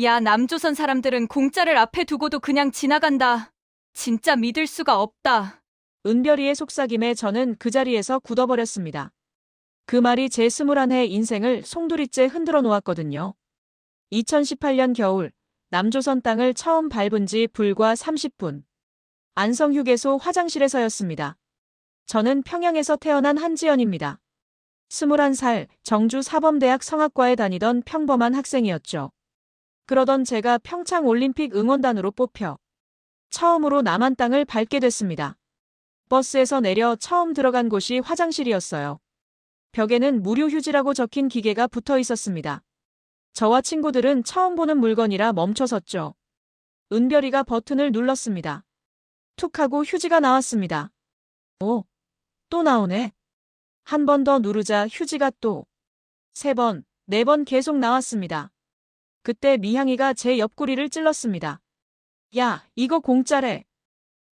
야, 남조선 사람들은 공짜를 앞에 두고도 그냥 지나간다. 진짜 믿을 수가 없다. 은별이의 속삭임에 저는 그 자리에서 굳어버렸습니다. 그 말이 제 스물한 해 인생을 송두리째 흔들어 놓았거든요. 2018년 겨울, 남조선 땅을 처음 밟은 지 불과 30분. 안성 휴게소 화장실에서였습니다. 저는 평양에서 태어난 한지연입니다. 21살 정주 사범대학 성악과에 다니던 평범한 학생이었죠. 그러던 제가 평창 올림픽 응원단으로 뽑혀 처음으로 남한 땅을 밟게 됐습니다. 버스에서 내려 처음 들어간 곳이 화장실이었어요. 벽에는 무료 휴지라고 적힌 기계가 붙어 있었습니다. 저와 친구들은 처음 보는 물건이라 멈춰섰죠. 은별이가 버튼을 눌렀습니다. 툭 하고 휴지가 나왔습니다. 오, 또 나오네. 한 번 더 누르자 휴지가 또. 세 번, 네 번 계속 나왔습니다. 그때 미향이가 제 옆구리를 찔렀습니다. 야, 이거 공짜래.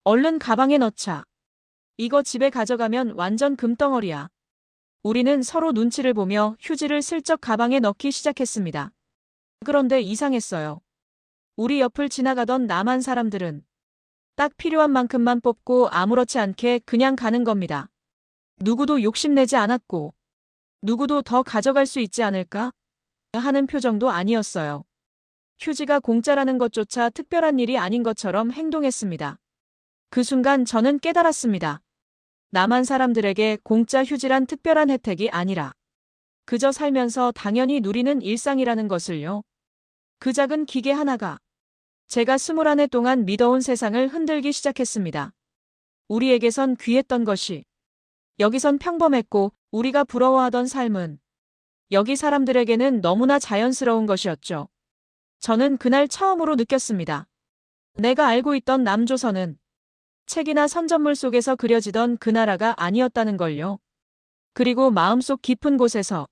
얼른 가방에 넣자. 이거 집에 가져가면 완전 금덩어리야. 우리는 서로 눈치를 보며 휴지를 슬쩍 가방에 넣기 시작했습니다. 그런데 이상했어요. 우리 옆을 지나가던 남한 사람들은 딱 필요한 만큼만 뽑고 아무렇지 않게 그냥 가는 겁니다. 누구도 욕심내지 않았고, 누구도 더 가져갈 수 있지 않을까? 하는 표정도 아니었어요. 휴지가 공짜라는 것조차 특별한 일이 아닌 것처럼 행동했습니다. 그 순간 저는 깨달았습니다. 남한 사람들에게 공짜 휴지란 특별한 혜택이 아니라 그저 살면서 당연히 누리는 일상이라는 것을요. 그 작은 기계 하나가 제가 스물한 해 동안 믿어온 세상을 흔들기 시작했습니다. 우리에게선 귀했던 것이 여기선 평범했고 우리가 부러워하던 삶은 여기 사람들에게는 너무나 자연스러운 것이었죠. 저는 그날 처음으로 느꼈습니다. 내가 알고 있던 남조선은 책이나 선전물 속에서 그려지던 그 나라가 아니었다는 걸요. 그리고 마음속 깊은 곳에서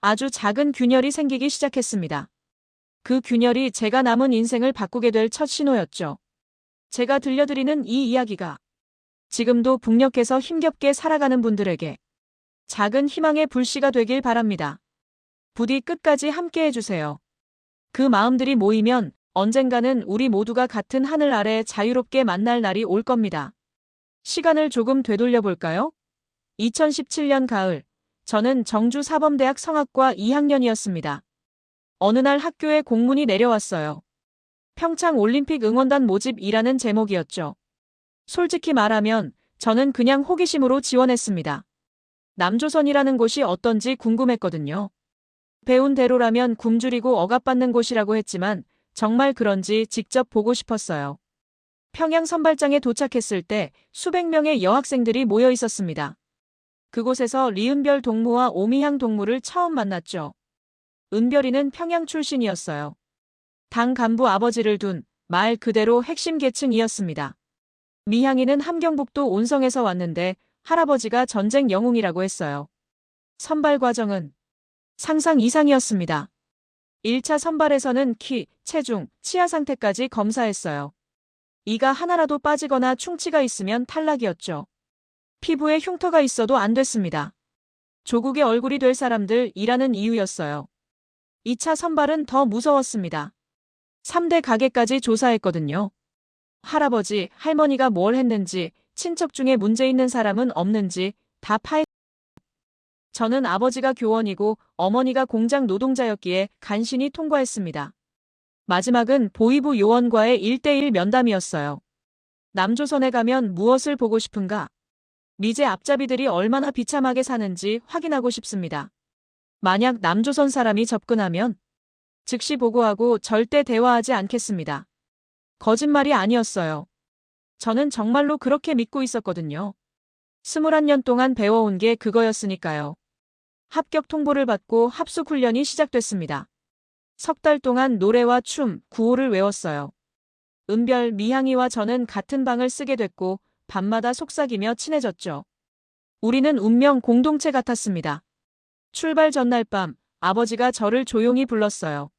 아주 작은 균열이 생기기 시작했습니다. 그 균열이 제가 남은 인생을 바꾸게 될 첫 신호였죠. 제가 들려드리는 이 이야기가 지금도 북녘에서 힘겹게 살아가는 분들에게 작은 희망의 불씨가 되길 바랍니다. 부디 끝까지 함께 해주세요. 그 마음들이 모이면 언젠가는 우리 모두가 같은 하늘 아래 자유롭게 만날 날이 올 겁니다. 시간을 조금 되돌려 볼까요? 2017년 가을, 저는 정주 사범대학 성악과 2학년이었습니다. 어느 날 학교에 공문이 내려왔어요. 평창 올림픽 응원단 모집이라는 제목이었죠. 솔직히 말하면 저는 그냥 호기심으로 지원했습니다. 남조선이라는 곳이 어떤지 궁금했거든요. 배운 대로라면 굶주리고 억압받는 곳이라고 했지만 정말 그런지 직접 보고 싶었어요. 평양 선발장에 도착했을 때 수백 명의 여학생들이 모여 있었습니다. 그곳에서 리은별 동무와 오미향 동무를 처음 만났죠. 은별이는 평양 출신이었어요. 당 간부 아버지를 둔 말 그대로 핵심 계층이었습니다. 미향이는 함경북도 온성에서 왔는데 할아버지가 전쟁 영웅이라고 했어요. 선발 과정은 상상 이상이었습니다. 1차 선발에서는 키, 체중, 치아 상태까지 검사했어요. 이가 하나라도 빠지거나 충치가 있으면 탈락이었죠. 피부에 흉터가 있어도 안 됐습니다. 조국의 얼굴이 될 사람들이라는 이유였어요. 2차 선발은 더 무서웠습니다. 3대 가게까지 조사했거든요. 할아버지, 할머니가 뭘 했는지, 친척 중에 문제 있는 사람은 없는지 다 파헤 저는 아버지가 교원이고 어머니가 공장 노동자였기에 간신히 통과했습니다. 마지막은 보이부 요원과의 1대1 면담이었어요. 남조선에 가면 무엇을 보고 싶은가? 미제 앞잡이들이 얼마나 비참하게 사는지 확인하고 싶습니다. 만약 남조선 사람이 접근하면 즉시 보고하고 절대 대화하지 않겠습니다. 거짓말이 아니었어요. 저는 정말로 그렇게 믿고 있었거든요. 21년 동안 배워온 게 그거였으니까요. 합격 통보를 받고 합숙 훈련이 시작됐습니다. 석 달 동안 노래와 춤, 구호를 외웠어요. 은별, 미향이와 저는 같은 방을 쓰게 됐고 밤마다 속삭이며 친해졌죠. 우리는 운명 공동체 같았습니다. 출발 전날 밤 아버지가 저를 조용히 불렀어요.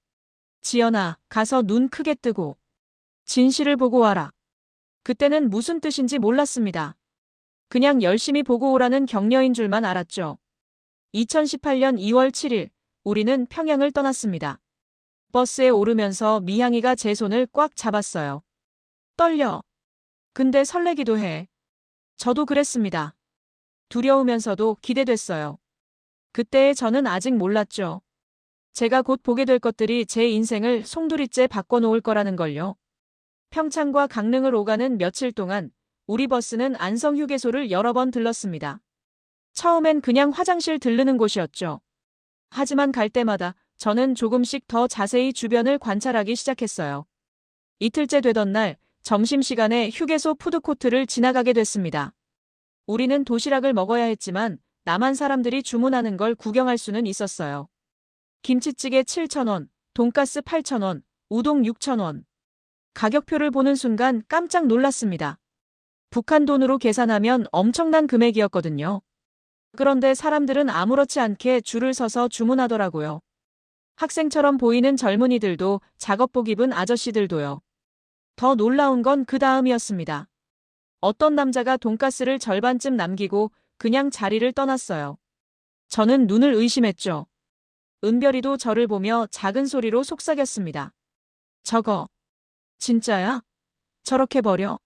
지연아, 가서 눈 크게 뜨고 진실을 보고 와라. 그때는 무슨 뜻인지 몰랐습니다. 그냥 열심히 보고 오라는 격려인 줄만 알았죠. 2018년 2월 7일, 우리는 평양을 떠났습니다. 버스에 오르면서 미향이가 제 손을 꽉 잡았어요. 떨려. 근데 설레기도 해. 저도 그랬습니다. 두려우면서도 기대됐어요. 그때의 저는 아직 몰랐죠. 제가 곧 보게 될 것들이 제 인생을 송두리째 바꿔놓을 거라는 걸요. 평창과 강릉을 오가는 며칠 동안 우리 버스는 안성 휴게소를 여러 번 들렀습니다. 처음엔 그냥 화장실 들르는 곳이었죠. 하지만 갈 때마다 저는 조금씩 더 자세히 주변을 관찰하기 시작했어요. 이틀째 되던 날 점심시간에 휴게소 푸드코트를 지나가게 됐습니다. 우리는 도시락을 먹어야 했지만 남한 사람들이 주문하는 걸 구경할 수는 있었어요. 김치찌개 7,000원, 돈가스 8,000원, 우동 6,000원. 가격표를 보는 순간 깜짝 놀랐습니다. 북한 돈으로 계산하면 엄청난 금액이었거든요. 그런데 사람들은 아무렇지 않게 줄을 서서 주문하더라고요. 학생처럼 보이는 젊은이들도 작업복 입은 아저씨들도요. 더 놀라운 건 그 다음이었습니다. 어떤 남자가 돈가스를 절반쯤 남기고 그냥 자리를 떠났어요. 저는 눈을 의심했죠. 은별이도 저를 보며 작은 소리로 속삭였습니다. 저거, 진짜야? 저렇게 버려?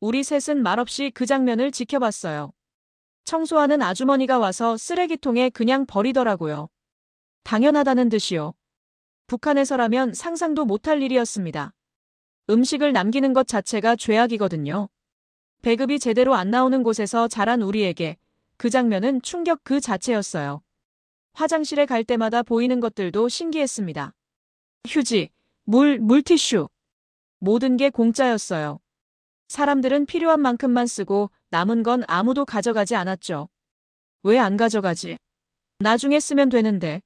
우리 셋은 말없이 그 장면을 지켜봤어요. 청소하는 아주머니가 와서 쓰레기통에 그냥 버리더라고요. 당연하다는 듯이요. 북한에서라면 상상도 못할 일이었습니다. 음식을 남기는 것 자체가 죄악이거든요. 배급이 제대로 안 나오는 곳에서 자란 우리에게 그 장면은 충격 그 자체였어요. 화장실에 갈 때마다 보이는 것들도 신기했습니다. 휴지, 물, 물티슈. 모든 게 공짜였어요. 사람들은 필요한 만큼만 쓰고 남은 건 아무도 가져가지 않았죠. 왜 안 가져가지? 나중에 쓰면 되는데.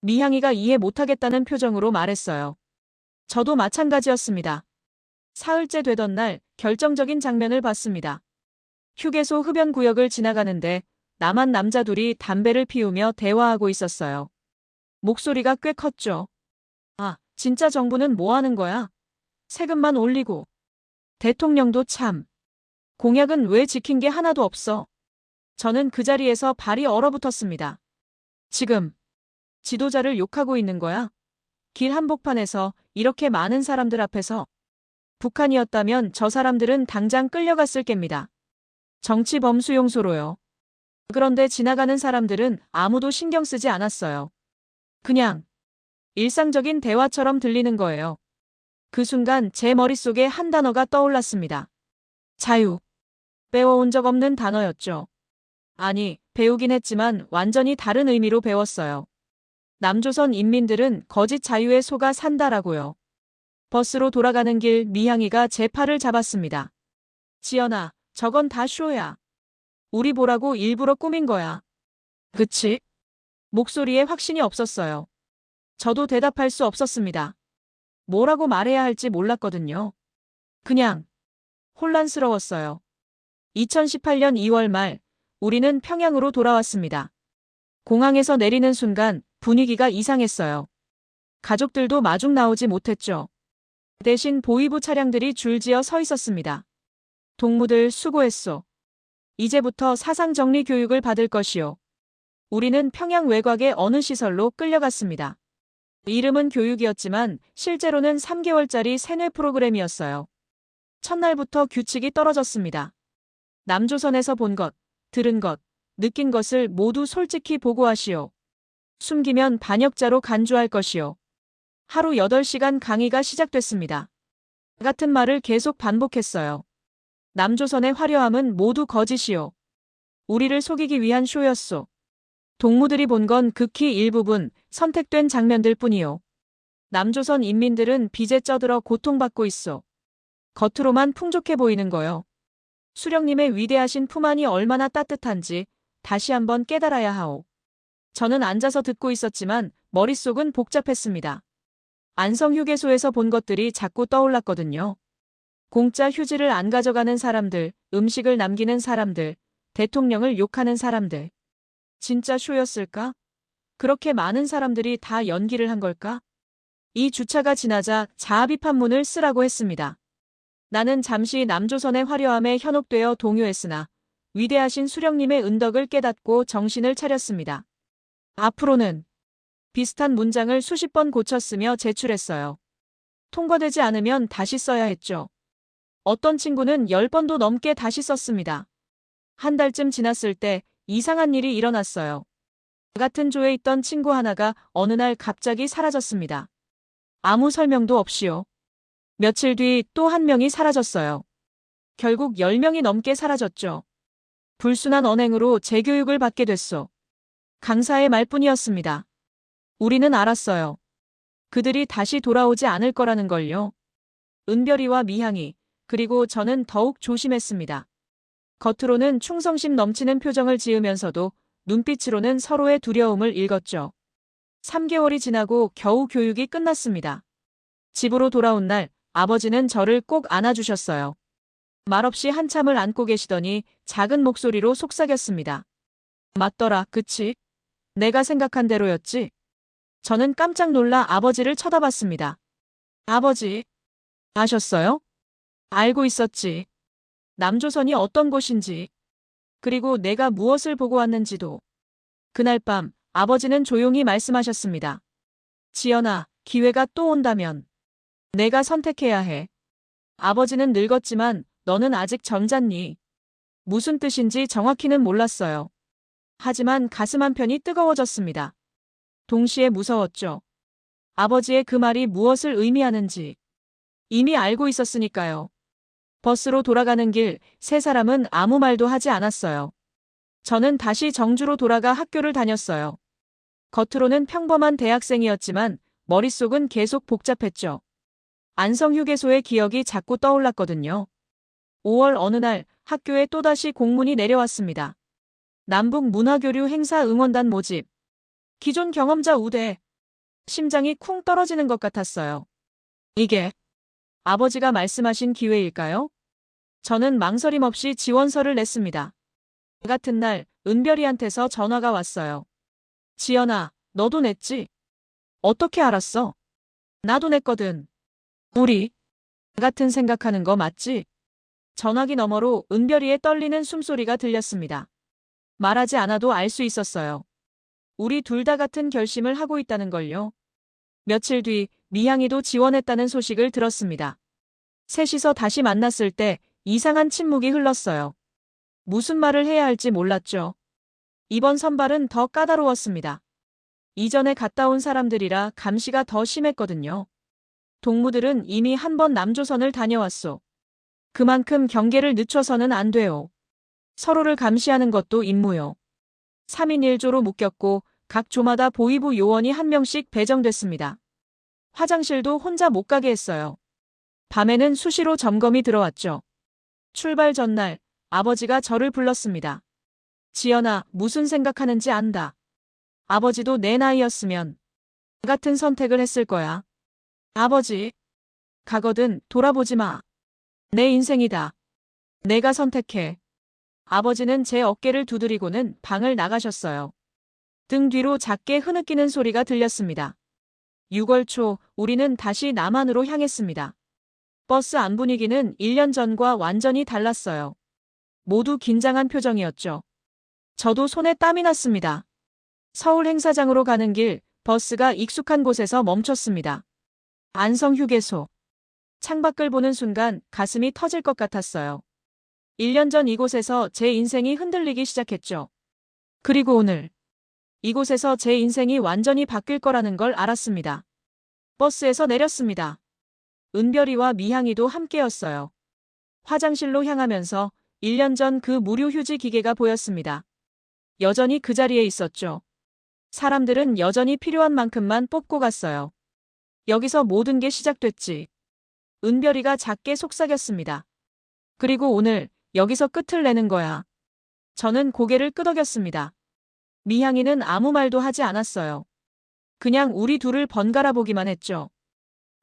미향이가 이해 못하겠다는 표정으로 말했어요. 저도 마찬가지였습니다. 사흘째 되던 날 결정적인 장면을 봤습니다. 휴게소 흡연 구역을 지나가는데 남한 남자 둘이 담배를 피우며 대화하고 있었어요. 목소리가 꽤 컸죠. 아, 진짜 정부는 뭐 하는 거야? 세금만 올리고. 대통령도 참. 공약은 왜 지킨 게 하나도 없어? 저는 그 자리에서 발이 얼어붙었습니다. 지금 지도자를 욕하고 있는 거야? 길 한복판에서 이렇게 많은 사람들 앞에서 북한이었다면 저 사람들은 당장 끌려갔을 겁니다. 정치 범수용소로요. 그런데 지나가는 사람들은 아무도 신경 쓰지 않았어요. 그냥 일상적인 대화처럼 들리는 거예요. 그 순간 제 머릿속에 한 단어가 떠올랐습니다. 자유. 배워온 적 없는 단어였죠. 아니, 배우긴 했지만 완전히 다른 의미로 배웠어요. 남조선 인민들은 거짓 자유에 속아 산다라고요. 버스로 돌아가는 길 미향이가 제 팔을 잡았습니다. 지연아, 저건 다 쇼야. 우리 보라고 일부러 꾸민 거야. 그치? 목소리에 확신이 없었어요. 저도 대답할 수 없었습니다. 뭐라고 말해야 할지 몰랐거든요. 그냥 혼란스러웠어요. 2018년 2월 말 우리는 평양으로 돌아왔습니다. 공항에서 내리는 순간 분위기가 이상했어요. 가족들도 마중 나오지 못했죠. 대신 보이부 차량들이 줄지어 서 있었습니다. 동무들 수고했소. 이제부터 사상 정리 교육을 받을 것이요. 우리는 평양 외곽의 어느 시설로 끌려갔습니다. 이름은 교육이었지만 실제로는 3개월짜리 세뇌 프로그램이었어요. 첫날부터 규칙이 떨어졌습니다. 남조선에서 본 것, 들은 것, 느낀 것을 모두 솔직히 보고하시오. 숨기면 반역자로 간주할 것이요. 하루 8시간 강의가 시작됐습니다. 같은 말을 계속 반복했어요. 남조선의 화려함은 모두 거짓이요. 우리를 속이기 위한 쇼였소. 동무들이 본 건 극히 일부분 선택된 장면들 뿐이요. 남조선 인민들은 빚에 쩌들어 고통받고 있어. 겉으로만 풍족해 보이는 거요. 수령님의 위대하신 품 안이 얼마나 따뜻한지 다시 한번 깨달아야 하오. 저는 앉아서 듣고 있었지만 머릿속은 복잡했습니다. 안성 휴게소에서 본 것들이 자꾸 떠올랐거든요. 공짜 휴지를 안 가져가는 사람들, 음식을 남기는 사람들, 대통령을 욕하는 사람들. 진짜 쇼였을까? 그렇게 많은 사람들이 다 연기를 한 걸까? 이 주차가 지나자 자아비판문을 쓰라고 했습니다. 나는 잠시 남조선의 화려함에 현혹되어 동요했으나 위대하신 수령님의 은덕을 깨닫고 정신을 차렸습니다. 앞으로는 비슷한 문장을 수십 번 고쳤으며 제출했어요. 통과되지 않으면 다시 써야 했죠. 어떤 친구는 10번도 넘게 다시 썼습니다. 한 달쯤 지났을 때 이상한 일이 일어났어요. 같은 조에 있던 친구 하나가 어느 날 갑자기 사라졌습니다. 아무 설명도 없이요. 며칠 뒤 또 한 명이 사라졌어요. 결국 10명이 넘게 사라졌죠. 불순한 언행으로 재교육을 받게 됐소. 강사의 말뿐이었습니다. 우리는 알았어요. 그들이 다시 돌아오지 않을 거라는 걸요. 은별이와 미향이, 그리고 저는 더욱 조심했습니다. 겉으로는 충성심 넘치는 표정을 지으면서도 눈빛으로는 서로의 두려움을 읽었죠. 3개월이 지나고 겨우 교육이 끝났습니다. 집으로 돌아온 날 아버지는 저를 꼭 안아주셨어요. 말없이 한참을 안고 계시더니 작은 목소리로 속삭였습니다. 맞더라, 그치? 내가 생각한 대로였지? 저는 깜짝 놀라 아버지를 쳐다봤습니다. 아버지, 아셨어요? 알고 있었지. 남조선이 어떤 곳인지, 그리고 내가 무엇을 보고 왔는지도. 그날 밤 아버지는 조용히 말씀하셨습니다. 지연아, 기회가 또 온다면 내가 선택해야 해. 아버지는 늙었지만 너는 아직 젊잖니. 무슨 뜻인지 정확히는 몰랐어요. 하지만 가슴 한편이 뜨거워졌습니다. 동시에 무서웠죠. 아버지의 그 말이 무엇을 의미하는지 이미 알고 있었으니까요. 버스로 돌아가는 길 세 사람은 아무 말도 하지 않았어요. 저는 다시 정주로 돌아가 학교를 다녔어요. 겉으로는 평범한 대학생이었지만 머릿속은 계속 복잡했죠. 안성휴게소의 기억이 자꾸 떠올랐거든요. 5월 어느 날 학교에 또다시 공문이 내려왔습니다. 남북 문화교류 행사 응원단 모집. 기존 경험자 우대. 심장이 쿵 떨어지는 것 같았어요. 이게 아버지가 말씀하신 기회일까요? 저는 망설임 없이 지원서를 냈습니다. 같은 날 은별이한테서 전화가 왔어요. 지연아, 너도 냈지? 어떻게 알았어? 나도 냈거든. 우리 같은 생각하는 거 맞지? 전화기 너머로 은별이의 떨리는 숨소리가 들렸습니다. 말하지 않아도 알 수 있었어요. 우리 둘 다 같은 결심을 하고 있다는 걸요. 며칠 뒤 미향이도 지원했다는 소식을 들었습니다. 셋이서 다시 만났을 때 이상한 침묵이 흘렀어요. 무슨 말을 해야 할지 몰랐죠. 이번 선발은 더 까다로웠습니다. 이전에 갔다 온 사람들이라 감시가 더 심했거든요. 동무들은 이미 한 번 남조선을 다녀왔소. 그만큼 경계를 늦춰서는 안 돼요. 서로를 감시하는 것도 임무요. 3인 1조로 묶였고 각 조마다 보이부 요원이 한 명씩 배정됐습니다. 화장실도 혼자 못 가게 했어요. 밤에는 수시로 점검이 들어왔죠. 출발 전날 아버지가 저를 불렀습니다. 지연아, 무슨 생각하는지 안다. 아버지도 내 나이였으면 같은 선택을 했을 거야. 아버지, 가거든 돌아보지 마. 내 인생이다. 내가 선택해. 아버지는 제 어깨를 두드리고는 방을 나가셨어요. 등 뒤로 작게 흐느끼는 소리가 들렸습니다. 6월 초 우리는 다시 남한으로 향했습니다. 버스 안 분위기는 1년 전과 완전히 달랐어요. 모두 긴장한 표정이었죠. 저도 손에 땀이 났습니다. 서울 행사장으로 가는 길 버스가 익숙한 곳에서 멈췄습니다. 안성 휴게소. 창밖을 보는 순간 가슴이 터질 것 같았어요. 1년 전 이곳에서 제 인생이 흔들리기 시작했죠. 그리고 오늘 이곳에서 제 인생이 완전히 바뀔 거라는 걸 알았습니다. 버스에서 내렸습니다. 은별이와 미향이도 함께였어요. 화장실로 향하면서 1년 전 그 무료 휴지 기계가 보였습니다. 여전히 그 자리에 있었죠. 사람들은 여전히 필요한 만큼만 뽑고 갔어요. 여기서 모든 게 시작됐지. 은별이가 작게 속삭였습니다. 그리고 오늘 여기서 끝을 내는 거야. 저는 고개를 끄덕였습니다. 미향이는 아무 말도 하지 않았어요. 그냥 우리 둘을 번갈아 보기만 했죠.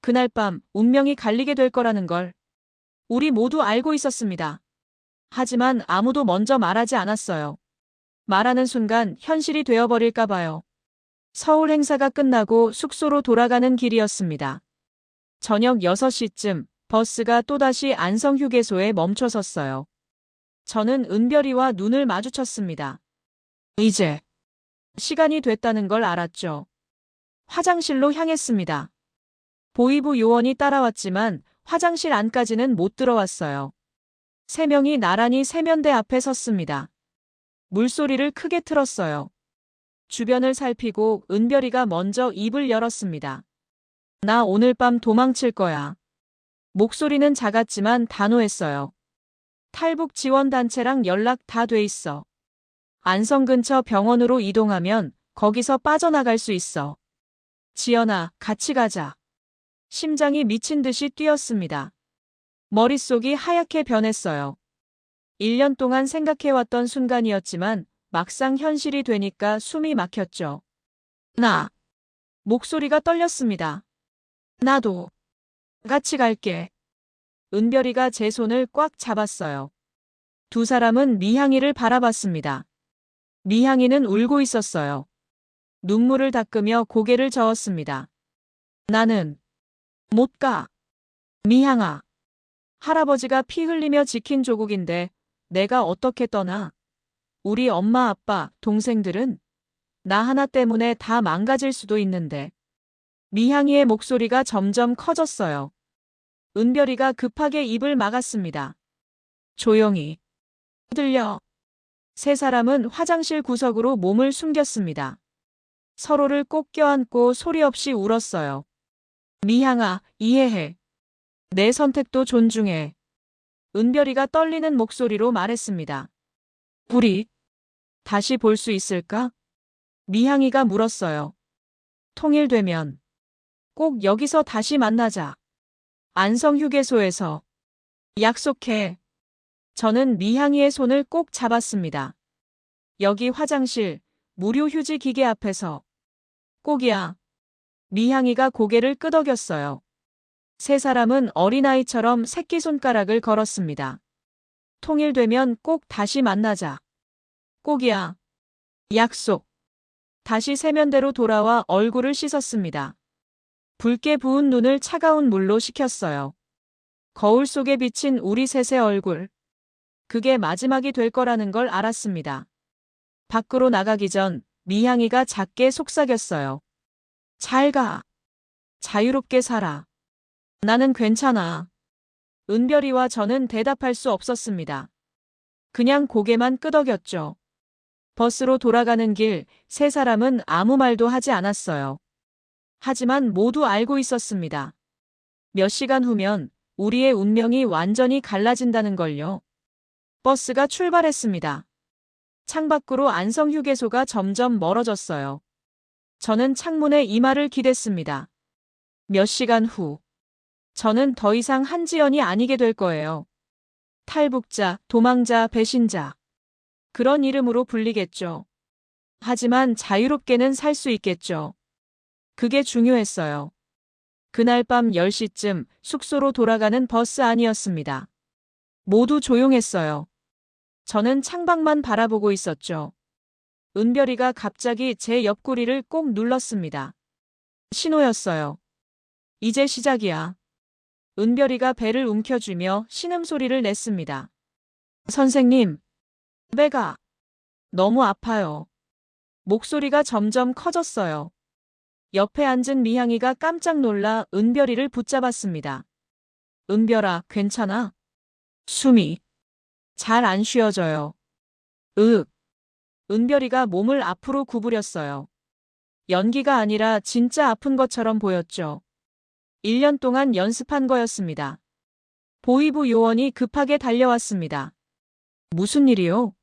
그날 밤 운명이 갈리게 될 거라는 걸 우리 모두 알고 있었습니다. 하지만 아무도 먼저 말하지 않았어요. 말하는 순간 현실이 되어버릴까 봐요. 서울 행사가 끝나고 숙소로 돌아가는 길이었습니다. 저녁 6시쯤 버스가 또다시 안성휴게소에 멈춰섰어요. 저는 은별이와 눈을 마주쳤습니다. 이제 시간이 됐다는 걸 알았죠. 화장실로 향했습니다. 보이부 요원이 따라왔지만 화장실 안까지는 못 들어왔어요. 세 명이 나란히 세면대 앞에 섰습니다. 물소리를 크게 틀었어요. 주변을 살피고 은별이가 먼저 입을 열었습니다. 나 오늘 밤 도망칠 거야. 목소리는 작았지만 단호했어요. 탈북 지원단체랑 연락 다 돼 있어. 안성 근처 병원으로 이동하면 거기서 빠져나갈 수 있어. 지연아, 같이 가자. 심장이 미친 듯이 뛰었습니다. 머릿속이 하얗게 변했어요. 1년 동안 생각해왔던 순간이었지만 막상 현실이 되니까 숨이 막혔죠. 나. 목소리가 떨렸습니다. 나도. 같이 갈게. 은별이가 제 손을 꽉 잡았어요. 두 사람은 미향이를 바라봤습니다. 미향이는 울고 있었어요. 눈물을 닦으며 고개를 저었습니다. 나는 못 가. 미향아. 할아버지가 피 흘리며 지킨 조국인데 내가 어떻게 떠나? 우리 엄마 아빠, 동생들은 나 하나 때문에 다 망가질 수도 있는데. 미향이의 목소리가 점점 커졌어요. 은별이가 급하게 입을 막았습니다. 조용히. 들려. 세 사람은 화장실 구석으로 몸을 숨겼습니다. 서로를 꼭 껴안고 소리 없이 울었어요. 미향아, 이해해. 내 선택도 존중해. 은별이가 떨리는 목소리로 말했습니다. 우리 다시 볼 수 있을까? 미향이가 물었어요. 통일되면 꼭 여기서 다시 만나자. 안성 휴게소에서 약속해. 저는 미향이의 손을 꼭 잡았습니다. 여기 화장실, 무료 휴지 기계 앞에서. 꼭이야. 미향이가 고개를 끄덕였어요. 세 사람은 어린아이처럼 새끼손가락을 걸었습니다. 통일되면 꼭 다시 만나자. 꼭이야. 약속. 다시 세면대로 돌아와 얼굴을 씻었습니다. 붉게 부은 눈을 차가운 물로 식혔어요. 거울 속에 비친 우리 셋의 얼굴. 그게 마지막이 될 거라는 걸 알았습니다. 밖으로 나가기 전 미향이가 작게 속삭였어요. 잘 가. 자유롭게 살아. 나는 괜찮아. 은별이와 저는 대답할 수 없었습니다. 그냥 고개만 끄덕였죠. 버스로 돌아가는 길, 세 사람은 아무 말도 하지 않았어요. 하지만 모두 알고 있었습니다. 몇 시간 후면 우리의 운명이 완전히 갈라진다는 걸요. 버스가 출발했습니다. 창밖으로 안성 휴게소가 점점 멀어졌어요. 저는 창문에 이마를 기댔습니다. 몇 시간 후. 저는 더 이상 한지연이 아니게 될 거예요. 탈북자, 도망자, 배신자. 그런 이름으로 불리겠죠. 하지만 자유롭게는 살 수 있겠죠. 그게 중요했어요. 그날 밤 10시쯤 숙소로 돌아가는 버스 안이었습니다. 모두 조용했어요. 저는 창밖만 바라보고 있었죠. 은별이가 갑자기 제 옆구리를 꼭 눌렀습니다. 신호였어요. 이제 시작이야. 은별이가 배를 움켜쥐며 신음소리를 냈습니다. 선생님, 배가 너무 아파요. 목소리가 점점 커졌어요. 옆에 앉은 미향이가 깜짝 놀라 은별이를 붙잡았습니다. 은별아, 괜찮아? 숨이 잘 안 쉬어져요. 으. 은별이가 몸을 앞으로 구부렸어요. 연기가 아니라 진짜 아픈 것처럼 보였죠. 1년 동안 연습한 거였습니다. 보이부 요원이 급하게 달려왔습니다. 무슨 일이요?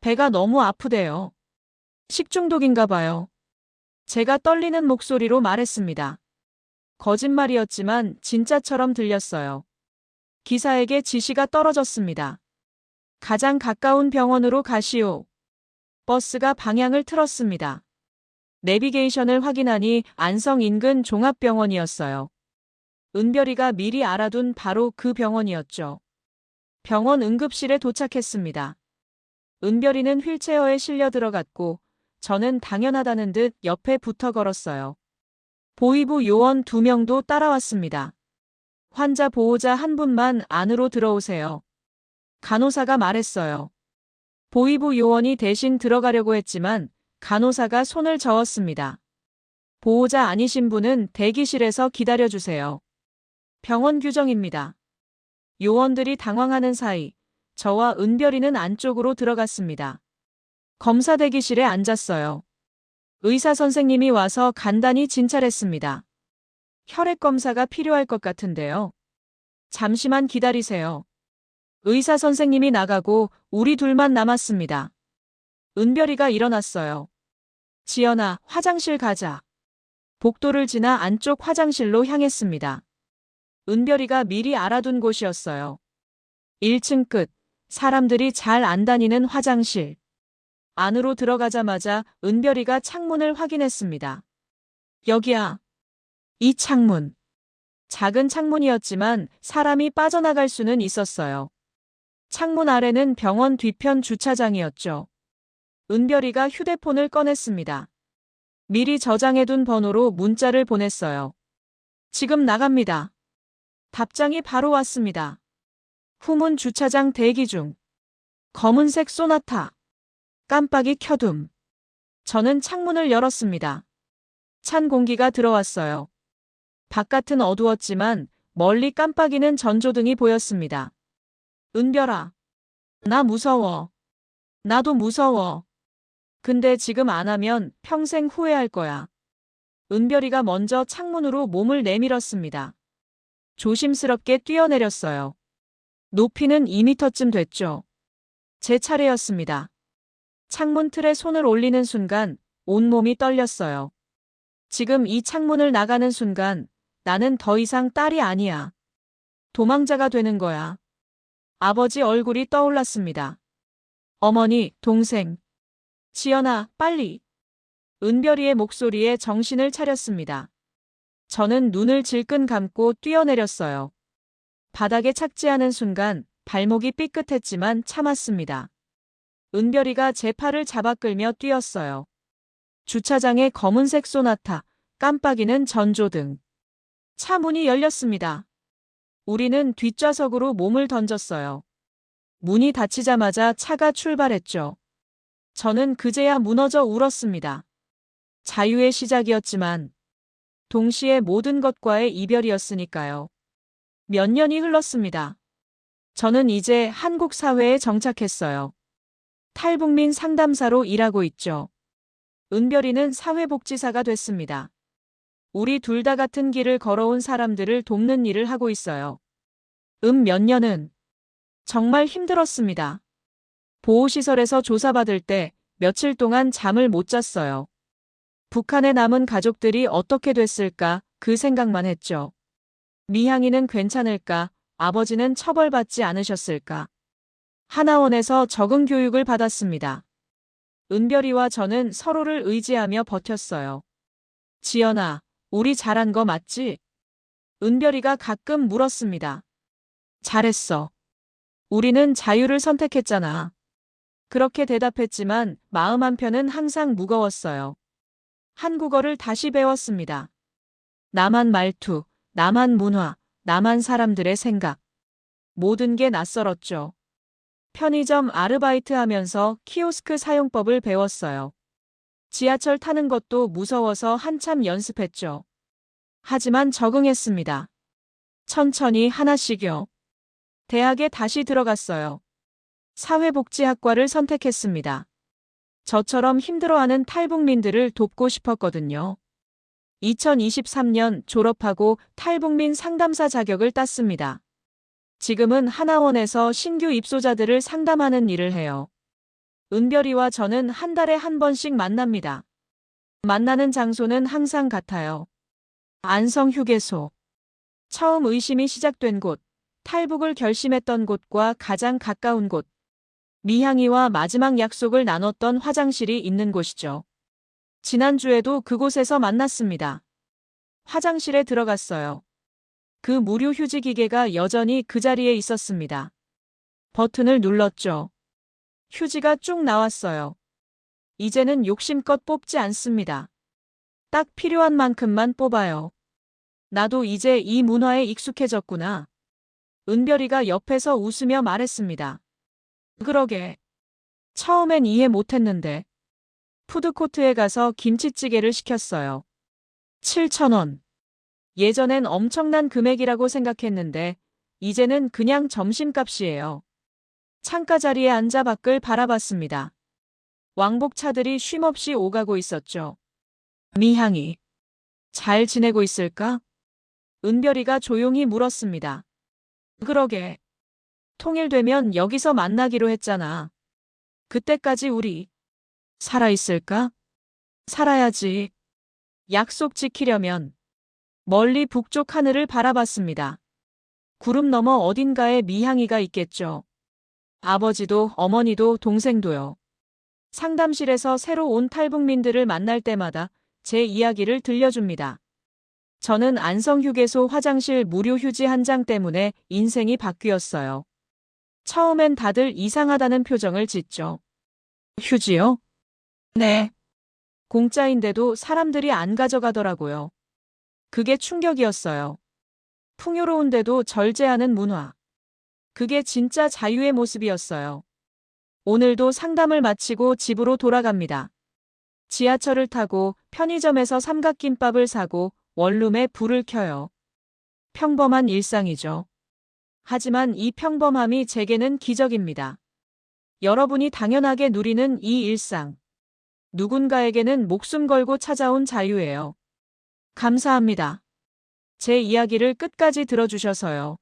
배가 너무 아프대요. 식중독인가 봐요. 제가 떨리는 목소리로 말했습니다. 거짓말이었지만 진짜처럼 들렸어요. 기사에게 지시가 떨어졌습니다. 가장 가까운 병원으로 가시오. 버스가 방향을 틀었습니다. 내비게이션을 확인하니 안성 인근 종합병원이었어요. 은별이가 미리 알아둔 바로 그 병원이었죠. 병원 응급실에 도착했습니다. 은별이는 휠체어에 실려 들어갔고 저는 당연하다는 듯 옆에 붙어 걸었어요. 보이부 요원 두 명도 따라왔습니다. 환자 보호자 한 분만 안으로 들어오세요. 간호사가 말했어요. 보이부 요원이 대신 들어가려고 했지만 간호사가 손을 저었습니다. 보호자 아니신 분은 대기실에서 기다려주세요. 병원 규정입니다. 요원들이 당황하는 사이 저와 은별이는 안쪽으로 들어갔습니다. 검사 대기실에 앉았어요. 의사 선생님이 와서 간단히 진찰했습니다. 혈액 검사가 필요할 것 같은데요. 잠시만 기다리세요. 의사 선생님이 나가고 우리 둘만 남았습니다. 은별이가 일어났어요. 지연아, 화장실 가자. 복도를 지나 안쪽 화장실로 향했습니다. 은별이가 미리 알아둔 곳이었어요. 1층 끝, 사람들이 잘 안 다니는 화장실. 안으로 들어가자마자 은별이가 창문을 확인했습니다. 여기야. 이 창문. 작은 창문이었지만 사람이 빠져나갈 수는 있었어요. 창문 아래는 병원 뒤편 주차장이었죠. 은별이가 휴대폰을 꺼냈습니다. 미리 저장해둔 번호로 문자를 보냈어요. 지금 나갑니다. 답장이 바로 왔습니다. 후문 주차장 대기 중. 검은색 소나타. 깜빡이 켜둠. 저는 창문을 열었습니다. 찬 공기가 들어왔어요. 바깥은 어두웠지만 멀리 깜빡이는 전조등이 보였습니다. 은별아. 나 무서워. 나도 무서워. 근데 지금 안 하면 평생 후회할 거야. 은별이가 먼저 창문으로 몸을 내밀었습니다. 조심스럽게 뛰어내렸어요. 높이는 2미터쯤 됐죠. 제 차례였습니다. 창문 틀에 손을 올리는 순간 온몸이 떨렸어요. 지금 이 창문을 나가는 순간 나는 더 이상 딸이 아니야. 도망자가 되는 거야. 아버지 얼굴이 떠올랐습니다. 어머니, 동생. 지연아, 빨리. 은별이의 목소리에 정신을 차렸습니다. 저는 눈을 질끈 감고 뛰어내렸어요. 바닥에 착지하는 순간 발목이 삐끗했지만 참았습니다. 은별이가 제 팔을 잡아 끌며 뛰었어요. 주차장에 검은색 소나타, 깜빡이는 전조등. 차 문이 열렸습니다. 우리는 뒷좌석으로 몸을 던졌어요. 문이 닫히자마자 차가 출발했죠. 저는 그제야 무너져 울었습니다. 자유의 시작이었지만 동시에 모든 것과의 이별이었으니까요. 몇 년이 흘렀습니다. 저는 이제 한국 사회에 정착했어요. 탈북민 상담사로 일하고 있죠. 은별이는 사회복지사가 됐습니다. 우리 둘 다 같은 길을 걸어온 사람들을 돕는 일을 하고 있어요. 음 몇 년은 정말 힘들었습니다. 보호시설에서 조사받을 때 며칠 동안 잠을 못 잤어요. 북한에 남은 가족들이 어떻게 됐을까 그 생각만 했죠. 미향이는 괜찮을까? 아버지는 처벌받지 않으셨을까? 하나원에서 적응 교육을 받았습니다. 은별이와 저는 서로를 의지하며 버텼어요. 지연아, 우리 잘한 거 맞지? 은별이가 가끔 물었습니다. 잘했어. 우리는 자유를 선택했잖아. 그렇게 대답했지만 마음 한편은 항상 무거웠어요. 한국어를 다시 배웠습니다. 나만 말투, 나만 문화, 나만 사람들의 생각. 모든 게 낯설었죠. 편의점 아르바이트 하면서 키오스크 사용법을 배웠어요. 지하철 타는 것도 무서워서 한참 연습했죠. 하지만 적응했습니다. 천천히 하나씩요. 대학에 다시 들어갔어요. 사회복지학과를 선택했습니다. 저처럼 힘들어하는 탈북민들을 돕고 싶었거든요. 2023년 졸업하고 탈북민 상담사 자격을 땄습니다. 지금은 하나원에서 신규 입소자들을 상담하는 일을 해요. 은별이와 저는 한 달에 한 번씩 만납니다. 만나는 장소는 항상 같아요. 안성 휴게소. 처음 의심이 시작된 곳, 탈북을 결심했던 곳과 가장 가까운 곳, 미향이와 마지막 약속을 나눴던 화장실이 있는 곳이죠. 지난주에도 그곳에서 만났습니다. 화장실에 들어갔어요. 그 무료 휴지 기계가 여전히 그 자리에 있었습니다. 버튼을 눌렀죠. 휴지가 쭉 나왔어요. 이제는 욕심껏 뽑지 않습니다. 딱 필요한 만큼만 뽑아요. 나도 이제 이 문화에 익숙해졌구나. 은별이가 옆에서 웃으며 말했습니다. 그러게. 처음엔 이해 못했는데. 푸드코트에 가서 김치찌개를 시켰어요. 7,000원. 예전엔 엄청난 금액이라고 생각했는데, 이제는 그냥 점심값이에요. 창가 자리에 앉아 밖을 바라봤습니다. 왕복차들이 쉼없이 오가고 있었죠. 미향이. 잘 지내고 있을까? 은별이가 조용히 물었습니다. 그러게. 통일되면 여기서 만나기로 했잖아. 그때까지 우리 살아있을까? 살아야지. 약속 지키려면 멀리 북쪽 하늘을 바라봤습니다. 구름 너머 어딘가에 미향이가 있겠죠. 아버지도 어머니도 동생도요. 상담실에서 새로 온 탈북민들을 만날 때마다 제 이야기를 들려줍니다. 저는 안성휴게소 화장실 무료 휴지 한 장 때문에 인생이 바뀌었어요. 처음엔 다들 이상하다는 표정을 짓죠. 휴지요? 네. 공짜인데도 사람들이 안 가져가더라고요. 그게 충격이었어요. 풍요로운데도 절제하는 문화. 그게 진짜 자유의 모습이었어요. 오늘도 상담을 마치고 집으로 돌아갑니다. 지하철을 타고 편의점에서 삼각김밥을 사고 원룸에 불을 켜요. 평범한 일상이죠. 하지만 이 평범함이 제게는 기적입니다. 여러분이 당연하게 누리는 이 일상. 누군가에게는 목숨 걸고 찾아온 자유예요. 감사합니다. 제 이야기를 끝까지 들어주셔서요.